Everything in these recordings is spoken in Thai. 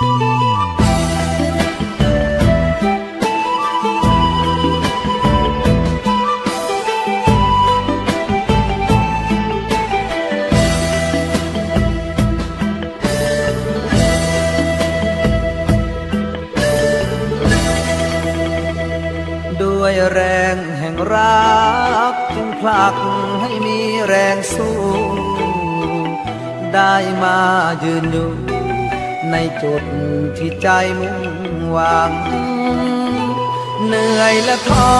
ด้วยแรงแห่งรักจึงผลักให้มีแรงสู้ ได้มายืนอยู่ ในจุดที่ใจมุ่งหวัง เหนื่อยและท้อ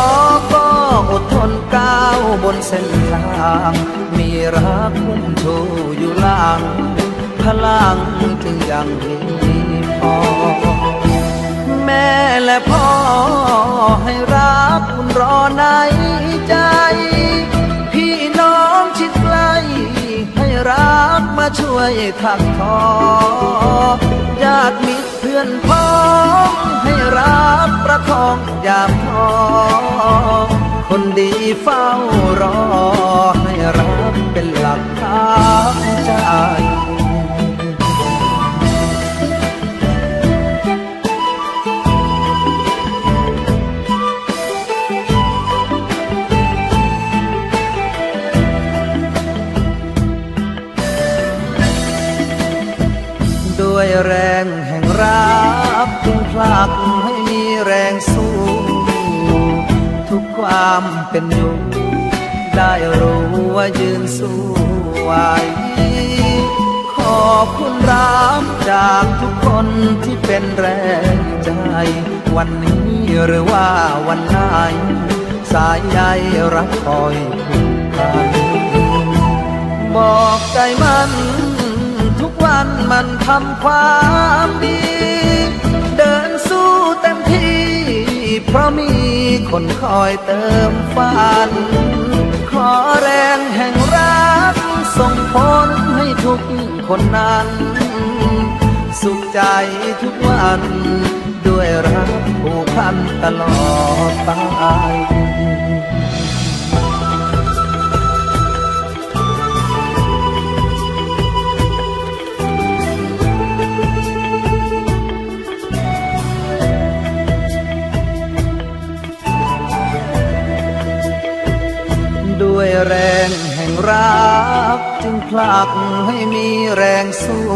ก็อดทนก้าวบนเส้นทาง มีรักพุ่มชูอยู่หลัง พลังจึงยังมีพอ แม่และพ่อให้รักคุณรอในใจ พี่น้องชิดใกล้ให้รักมาช่วยถักทอ อนพ้องให้รักประคองยามท้อคนดีเฝ้ารอ ด้วยแรงแห่งรักจึงผลักให้มีแรงสู้ทุกความเป็นอยู่ได้รู้ว่ายืนสู้ไหวขอบคุณรักจากทุกคนที่เป็นแรงใจ วันนี้หรือว่าวันไหนสายใยรักคอยผูกพันบอกใจมัน กวันมันทำความดี เดินสู้เต็มที่ เพราะมีคนคอยเติมฝัน ขอแรงแห่งรัก ส่งผลให้ทุกคนนั้น สุขใจทุกวัน ด้วยรักผูกพันตลอดไป รักจึงผลักให้มีแรงสู้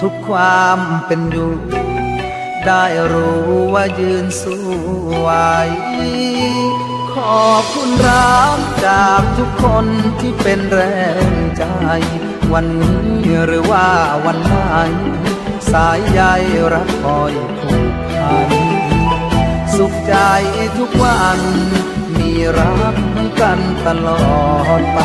ทุกความเป็นอยู่ ได้รู้ว่ายืนสู้ไหวขอบคุณรักจากทุกคนที่เป็นแรงใจ วันนี้หรือว่าวันไหนสายใยรักคอยผูกพัน สุขใจทุกวัน มีรักให้กันตลอดไป